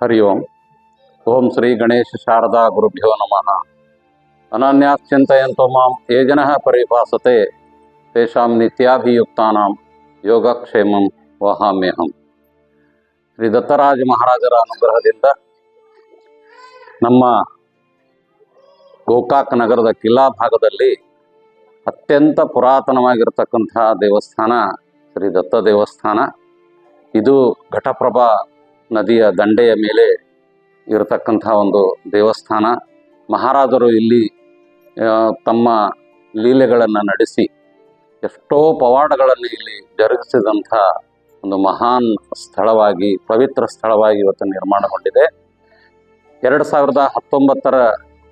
ಹರಿ ಓಂ ಓಂ ಶ್ರೀ ಗಣೇಶ ಶಾರದಾ ಗುರುಭ್ಯೋ ನಮಃ ಅನನ್ಯಾಶ್ಚಿಂತೆಯಂತೋ ಮಾಂ ಯೇ ಜನ ಪರಿಭಾಸತೆ ತೇಷಾಂ ನಿತ್ಯಾಭಿಯುಕ್ತಾನಾಂ ಯೋಗಕ್ಷೇಮಂ ವಹಾಮ್ಯಹಂ ಶ್ರೀ ದತ್ತರಾಜ ಮಹಾರಾಜರ ಅನುಗ್ರಹದಿಂದ ನಮ್ಮ ಗೋಕಾಕ್ ನಗರದ ಕಿಲ್ಲಾ ಭಾಗದಲ್ಲಿ ಅತ್ಯಂತ ಪುರಾತನವಾಗಿರ್ತಕ್ಕಂತಹ ದೇವಸ್ಥಾನ ಶ್ರೀ ದತ್ತ ದೇವಸ್ಥಾನ. ಇದು ಘಟಪ್ರಭಾ ನದಿಯ ದಂಡೆಯ ಮೇಲೆ ಇರತಕ್ಕಂಥ ಒಂದು ದೇವಸ್ಥಾನ. ಮಹಾರಾಜರು ಇಲ್ಲಿ ತಮ್ಮ ಲೀಲೆಗಳನ್ನು ನಡೆಸಿ, ಎಷ್ಟೋ ಪವಾಡಗಳನ್ನು ಇಲ್ಲಿ ಜರುಗಿಸಿದಂಥ ಒಂದು ಮಹಾನ್ ಸ್ಥಳವಾಗಿ, ಪವಿತ್ರ ಸ್ಥಳವಾಗಿ ಇವತ್ತು ನಿರ್ಮಾಣಗೊಂಡಿದೆ ಎರಡು ಸಾವಿರದ ಹತ್ತೊಂಬತ್ತರ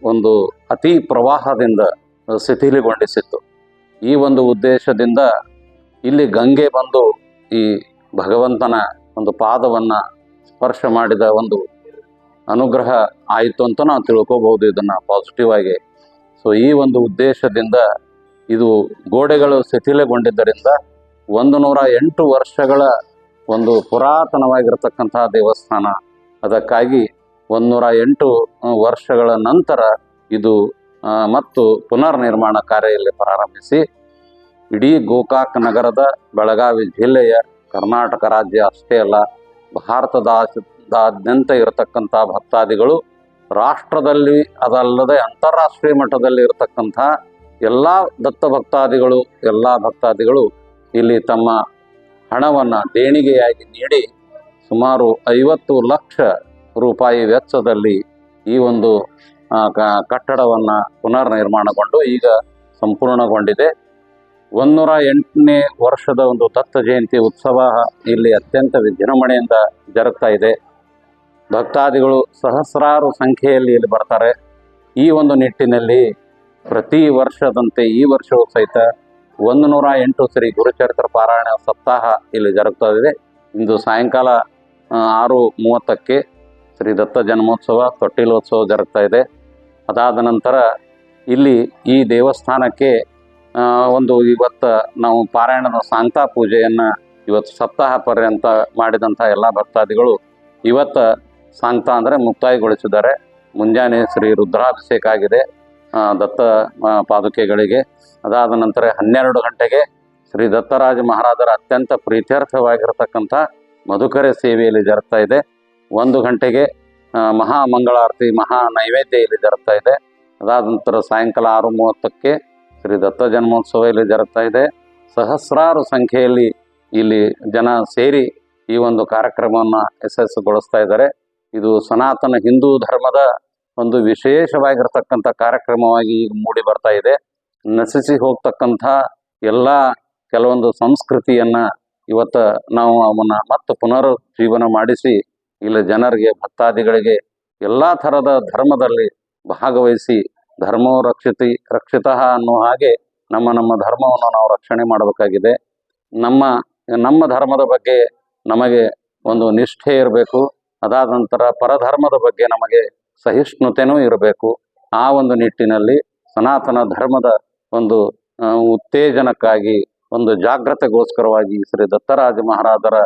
ಒಂದು ಅತಿ ಪ್ರವಾಹದಿಂದ ಶಿಥಿಲಿಗೊಂಡಿಸಿತ್ತು. ಈ ಒಂದು ಉದ್ದೇಶದಿಂದ ಇಲ್ಲಿ ಗಂಗೆ ಬಂದು ಈ ಭಗವಂತನ ಒಂದು ಪಾದವನ್ನು ಸ್ಪರ್ಶ ಮಾಡಿದ ಒಂದು ಅನುಗ್ರಹ ಆಯಿತು ಅಂತ ನಾವು ತಿಳ್ಕೋಬಹುದು ಇದನ್ನು ಪಾಸಿಟಿವ್ ಆಗಿ. ಸೊ ಈ ಒಂದು ಉದ್ದೇಶದಿಂದ ಇದು ಗೋಡೆಗಳು ಶಿಥಿಲಗೊಂಡಿದ್ದರಿಂದ ಒಂದು ನೂರ ಎಂಟು ವರ್ಷಗಳ ಒಂದು ಪುರಾತನವಾಗಿರತಕ್ಕಂತಹ ದೇವಸ್ಥಾನ. ಅದಕ್ಕಾಗಿ ಒಂದು ನೂರ ಎಂಟು ವರ್ಷಗಳ ನಂತರ ಇದು ಮತ್ತು ಪುನರ್ ನಿರ್ಮಾಣ ಕಾರ್ಯದಲ್ಲಿ ಪ್ರಾರಂಭಿಸಿ ಇಡೀ ಗೋಕಾಕ್ ನಗರದ ಬೆಳಗಾವಿ ಜಿಲ್ಲೆಯ ಕರ್ನಾಟಕ ರಾಜ್ಯ ಅಷ್ಟೇ ಅಲ್ಲ ಭಾರತದಾದ್ಯಂತ ಇರತಕ್ಕಂಥ ಭಕ್ತಾದಿಗಳು ರಾಷ್ಟ್ರದಲ್ಲಿ ಅದಲ್ಲದೆ ಅಂತಾರಾಷ್ಟ್ರೀಯ ಮಟ್ಟದಲ್ಲಿ ಇರತಕ್ಕಂಥ ಎಲ್ಲ ದತ್ತ ಭಕ್ತಾದಿಗಳು, ಎಲ್ಲ ಭಕ್ತಾದಿಗಳು ಇಲ್ಲಿ ತಮ್ಮ ಹಣವನ್ನು ದೇಣಿಗೆಯಾಗಿ ನೀಡಿ ಸುಮಾರು ಐವತ್ತು ಲಕ್ಷ ರೂಪಾಯಿ ವೆಚ್ಚದಲ್ಲಿ ಈ ಒಂದು ಕಟ್ಟಡವನ್ನು ಪುನರ್ ನಿರ್ಮಾಣಗೊಂಡು ಈಗ ಸಂಪೂರ್ಣಗೊಂಡಿದೆ. ಒಂದೂರ ಎಂಟನೇ ವರ್ಷದ ಒಂದು ದತ್ತ ಜಯಂತಿ ಉತ್ಸವ ಇಲ್ಲಿ ಅತ್ಯಂತ ವಿಜೃಂಭಣೆಯಿಂದ ಜರುಗ್ತಾ ಇದೆ. ಭಕ್ತಾದಿಗಳು ಸಹಸ್ರಾರು ಸಂಖ್ಯೆಯಲ್ಲಿ ಇಲ್ಲಿ ಬರ್ತಾರೆ. ಈ ಒಂದು ನಿಟ್ಟಿನಲ್ಲಿ ಪ್ರತಿ ವರ್ಷದಂತೆ ಈ ವರ್ಷವೂ ಸಹಿತ ಒಂದು ನೂರ ಎಂಟು ಶ್ರೀ ಗುರುಚರಿತ್ರ ಪಾರಾಯಣ ಸಪ್ತಾಹ ಇಲ್ಲಿ ಜರುಗ್ತಾ ಇದೆ. ಇಂದು ಸಾಯಂಕಾಲ ಆರು ಮೂವತ್ತಕ್ಕೆ ಶ್ರೀ ದತ್ತ ಜನ್ಮೋತ್ಸವ, ತೊಟ್ಟಿಲೋತ್ಸವ ಜರುಗ್ತಾ ಇದೆ. ಅದಾದ ನಂತರ ಇಲ್ಲಿ ಈ ದೇವಸ್ಥಾನಕ್ಕೆ ಒಂದು ಇವತ್ತು ನಾವು ಪಾರಾಯಣದ ಸಾಂತಾ ಪೂಜೆಯನ್ನು ಇವತ್ತು ಸಪ್ತಾಹ ಪರ್ಯಂತ ಮಾಡಿದಂಥ ಎಲ್ಲ ಭಕ್ತಾದಿಗಳು ಇವತ್ತು ಸಾಂಗ್ತಾ ಅಂದರೆ ಮುಕ್ತಾಯಗೊಳಿಸಿದ್ದಾರೆ. ಮುಂಜಾನೆ ಶ್ರೀ ರುದ್ರಾಭಿಷೇಕ ಆಗಿದೆ. ದತ್ತ ಪಾದುಕೆಗಳಿಗೆ. ಅದಾದ ನಂತರ ಹನ್ನೆರಡು ಗಂಟೆಗೆ ಶ್ರೀ ದತ್ತರಾಜ ಮಹಾರಾಜರ ಅತ್ಯಂತ ಪ್ರೀತ್ಯರ್ಥವಾಗಿರತಕ್ಕಂಥ ಮಧುಕರೆ ಸೇವೆಯಲ್ಲಿ ಜರುಗ್ತಾ ಇದೆ. ಒಂದು ಗಂಟೆಗೆ ಮಹಾ ಮಂಗಳಾರತಿ, ಮಹಾ ನೈವೇದ್ಯ ಇಲ್ಲಿ ಜರುಗ್ತಾ ಇದೆ. ಅದಾದ ನಂತರ ಸಾಯಂಕಾಲ ಆರು ಮೂವತ್ತಕ್ಕೆ ಶ್ರೀ ದತ್ತ ಜನ್ಮೋತ್ಸವ ಇಲ್ಲಿ ಜರುಗ್ತಾ ಇದೆ. ಸಹಸ್ರಾರು ಸಂಖ್ಯೆಯಲ್ಲಿ ಇಲ್ಲಿ ಜನ ಸೇರಿ ಈ ಒಂದು ಕಾರ್ಯಕ್ರಮವನ್ನು ಯಶಸ್ಸುಗೊಳಿಸ್ತಾ ಇದ್ದಾರೆ. ಇದು ಸನಾತನ ಹಿಂದೂ ಧರ್ಮದ ಒಂದು ವಿಶೇಷವಾಗಿರ್ತಕ್ಕಂಥ ಕಾರ್ಯಕ್ರಮವಾಗಿ ಈಗ ಮೂಡಿ ಬರ್ತಾ ಇದೆ. ನಶಿಸಿ ಹೋಗ್ತಕ್ಕಂಥ ಎಲ್ಲ ಕೆಲವೊಂದು ಸಂಸ್ಕೃತಿಯನ್ನ ಇವತ್ತು ನಾವು ಅವನ್ನ ಮತ್ತೆ ಪುನರ್ ಜೀವನ ಮಾಡಿಸಿ, ಇಲ್ಲಿ ಜನರಿಗೆ, ಭಕ್ತಾದಿಗಳಿಗೆ ಎಲ್ಲ ಥರದ ಧರ್ಮದಲ್ಲಿ ಭಾಗವಹಿಸಿ ಧರ್ಮೋ ರಕ್ಷಿತಿ ರಕ್ಷಿತ ಅನ್ನೋ ಹಾಗೆ ನಮ್ಮ ನಮ್ಮ ಧರ್ಮವನ್ನು ನಾವು ರಕ್ಷಣೆ ಮಾಡಬೇಕಾಗಿದೆ. ನಮ್ಮ ನಮ್ಮ ಧರ್ಮದ ಬಗ್ಗೆ ನಮಗೆ ಒಂದು ನಿಷ್ಠೆ ಇರಬೇಕು. ಅದಾದ ನಂತರ ಪರಧರ್ಮದ ಬಗ್ಗೆ ನಮಗೆ ಸಹಿಷ್ಣುತೆನೂ ಇರಬೇಕು. ಆ ಒಂದು ನಿಟ್ಟಿನಲ್ಲಿ ಸನಾತನ ಧರ್ಮದ ಒಂದು ಉತ್ತೇಜನಕ್ಕಾಗಿ ಒಂದು ಜಾಗ್ರತೆಗೋಸ್ಕರವಾಗಿ ಶ್ರೀ ದತ್ತರಾಜ ಮಹಾರಾಜರ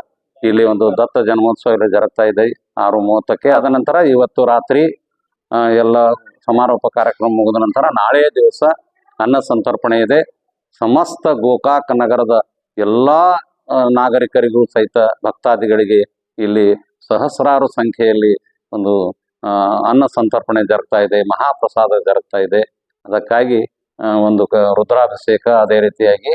ಇಲ್ಲಿ ಒಂದು ದತ್ತ ಜನ್ಮೋತ್ಸವ ಇಲ್ಲಿ ಜರುಗ್ತಾ ಇದೆ. ಆರು ಮೂವತ್ತಕ್ಕೆ. ಅದ ನಂತರ ಇವತ್ತು ರಾತ್ರಿ ಎಲ್ಲ ಸಮಾರೋಪ ಕಾರ್ಯಕ್ರಮ ಮುಗಿದ ನಂತರ ನಾಳೆ ದಿವಸ ಅನ್ನ ಸಂತರ್ಪಣೆ ಇದೆ. ಸಮಸ್ತ ಗೋಕಾಕ್ ನಗರದ ಎಲ್ಲ ನಾಗರಿಕರಿಗೂ ಸಹಿತ ಭಕ್ತಾದಿಗಳಿಗೆ ಇಲ್ಲಿ ಸಹಸ್ರಾರು ಸಂಖ್ಯೆಯಲ್ಲಿ ಒಂದು ಅನ್ನ ಸಂತರ್ಪಣೆ ಜರುಗ್ತಾ ಇದೆ, ಮಹಾಪ್ರಸಾದ ಜರುಗ್ತಾ ಇದೆ. ಅದಕ್ಕಾಗಿ ಒಂದು ರುದ್ರಾಭಿಷೇಕ ಅದೇ ರೀತಿಯಾಗಿ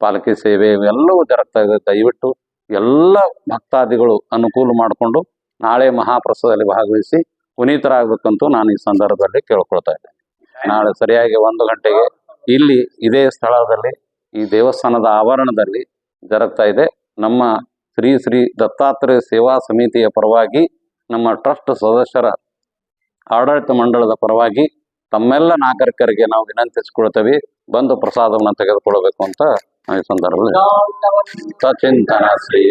ಪಾಲಕಿ ಸೇವೆ ಇವೆಲ್ಲವೂ ಜರುಗ್ತಾ ಇದೆ. ದಯವಿಟ್ಟು ಎಲ್ಲ ಭಕ್ತಾದಿಗಳು ಅನುಕೂಲ ಮಾಡಿಕೊಂಡು ನಾಳೆ ಮಹಾಪ್ರಸಾದಲ್ಲಿ ಭಾಗವಹಿಸಿ ಪುನೀತರಾಗಬೇಕಂತೂ ನಾನು ಈ ಸಂದರ್ಭದಲ್ಲಿ ಕೇಳ್ಕೊಳ್ತಾ ಇದ್ದೇನೆ. ನಾಳೆ ಸರಿಯಾಗಿ ಒಂದು ಗಂಟೆಗೆ ಇಲ್ಲಿ ಇದೇ ಸ್ಥಳದಲ್ಲಿ ಈ ದೇವಸ್ಥಾನದ ಆವರಣದಲ್ಲಿ ಜರುಗ್ತಾ ಇದೆ. ನಮ್ಮ ಶ್ರೀ ಶ್ರೀ ದತ್ತಾತ್ರೇಯ ಸೇವಾ ಸಮಿತಿಯ ಪರವಾಗಿ ನಮ್ಮ ಟ್ರಸ್ಟ್ ಸದಸ್ಯರ ಆಡಳಿತ ಮಂಡಳದ ಪರವಾಗಿ ತಮ್ಮೆಲ್ಲ ನಾಗರಿಕರಿಗೆ ನಾವು ವಿನಂತಿಸಿಕೊಳ್ತೇವೆ. ಬಂದು ಪ್ರಸಾದವನ್ನು ತೆಗೆದುಕೊಳ್ಳಬೇಕು ಅಂತ ಈ ಸಂದರ್ಭದಲ್ಲಿ ಸಚಿಂತನ ಶ್ರೀ